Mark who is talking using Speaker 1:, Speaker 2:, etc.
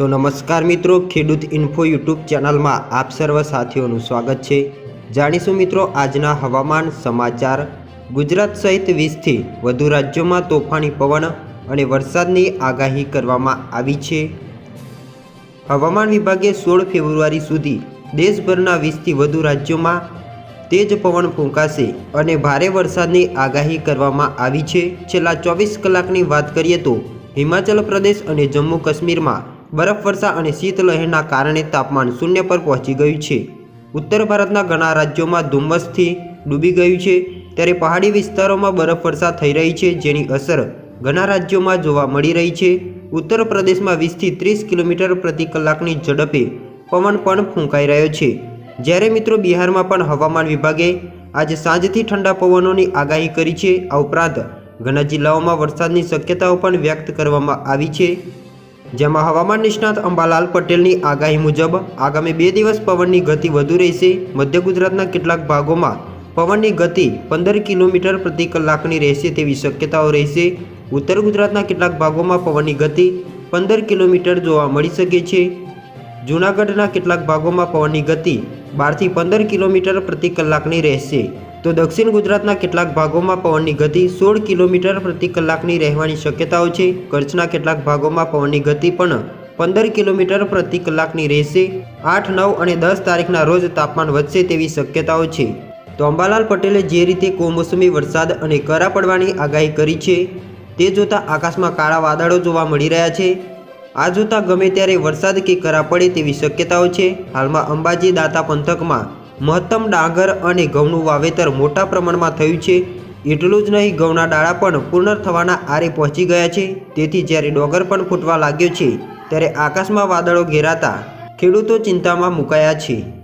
Speaker 1: તો નમસ્કાર મિત્રો, ખેડૂત ઇન્ફો યુટ્યુબ ચેનલમાં આપ સર્વ સાથીઓનું સ્વાગત છે. જાણીશું મિત્રો આજના હવામાન સમાચાર. ગુજરાત સહિત વીસથી વધુ રાજ્યોમાં તોફાની પવન અને વરસાદની આગાહી કરવામાં આવી છે. હવામાન વિભાગે સોળ ફેબ્રુઆરી સુધી દેશભરના વીસથી વધુ રાજ્યોમાં તેજ પવન ફૂંકાશે અને ભારે વરસાદની આગાહી કરવામાં આવી છે. છેલ્લા ચોવીસ કલાકની વાત કરીએ તો હિમાચલ પ્રદેશ અને જમ્મુ કાશ્મીરમાં બરફવર્ષા અને શીતલહેરના કારણે તાપમાન શૂન્ય પર પહોંચી ગયું છે. ઉત્તર ભારતના ઘણા રાજ્યોમાં ધુમ્મસથી ડૂબી ગયું છે. ત્યારે પહાડી વિસ્તારોમાં બરફવર્ષા થઈ રહી છે, જેની અસર ઘણા રાજ્યોમાં જોવા મળી રહી છે. ઉત્તર પ્રદેશમાં વીસથી ત્રીસ કિલોમીટર પ્રતિ કલાકની ઝડપે પવન પણ ફૂંકાઈ રહ્યો છે. જ્યારે મિત્રો બિહારમાં પણ હવામાન વિભાગે આજે સાંજથી ઠંડા પવનોની આગાહી કરી છે. આ ઉપરાંત ઘણા જિલ્લાઓમાં વરસાદની શક્યતાઓ પણ વ્યક્ત કરવામાં આવી છે. જેમાં હવામાન નિષ્ણાત અંબાલાલ પટેલની આગાહી મુજબ આગામી બે દિવસ પવનની ગતિ વધુ રહેશે. મધ્ય ગુજરાતના કેટલાક ભાગોમાં પવનની ગતિ પંદર કિલોમીટર પ્રતિ કલાકની રહેશે તેવી શક્યતાઓ રહેશે. ઉત્તર ગુજરાતના કેટલાક ભાગોમાં પવનની ગતિ પંદર કિલોમીટર જોવા મળી શકે છે. જૂનાગઢના કેટલાક ભાગોમાં પવનની ગતિ બારથી પંદર કિલોમીટર પ્રતિ કલાકની રહેશે. તો દક્ષિણ ગુજરાતના કેટલાક ભાગોમાં પવનની ગતિ સોળ કિલોમીટર પ્રતિ કલાકની રહેવાની શક્યતાઓ છે. કચ્છના કેટલાક ભાગોમાં પવનની ગતિ પણ પંદર કિલોમીટર પ્રતિ કલાકની રહેશે. આઠ, નવ અને દસ તારીખના રોજ તાપમાન વધશે તેવી શક્યતાઓ છે. તો અંબાલાલ પટેલે જે રીતે કોમોસમી વરસાદ અને કરા પડવાની આગાહી કરી છે, તે જોતાં આકાશમાં કાળા વાદળો જોવા મળી રહ્યા છે. આ જોતાં ગમે ત્યારે વરસાદ કે કરા પડે તેવી શક્યતાઓ છે. હાલમાં અંબાજી દાતા પંથકમાં મહત્તમ ડાંગર અને ઘઉંનું વાવેતર મોટા પ્રમાણમાં થયું છે. એટલું જ નહીં, ઘઉંના ડાળા પણ પૂર્ણ થવાના આરે પહોંચી ગયા છે. તેથી જ્યારે ડોગર પણ ફૂટવા લાગ્યો છે, ત્યારે આકાશમાં વાદળો ઘેરાતા ખેડૂતો ચિંતામાં મુકાયા છે.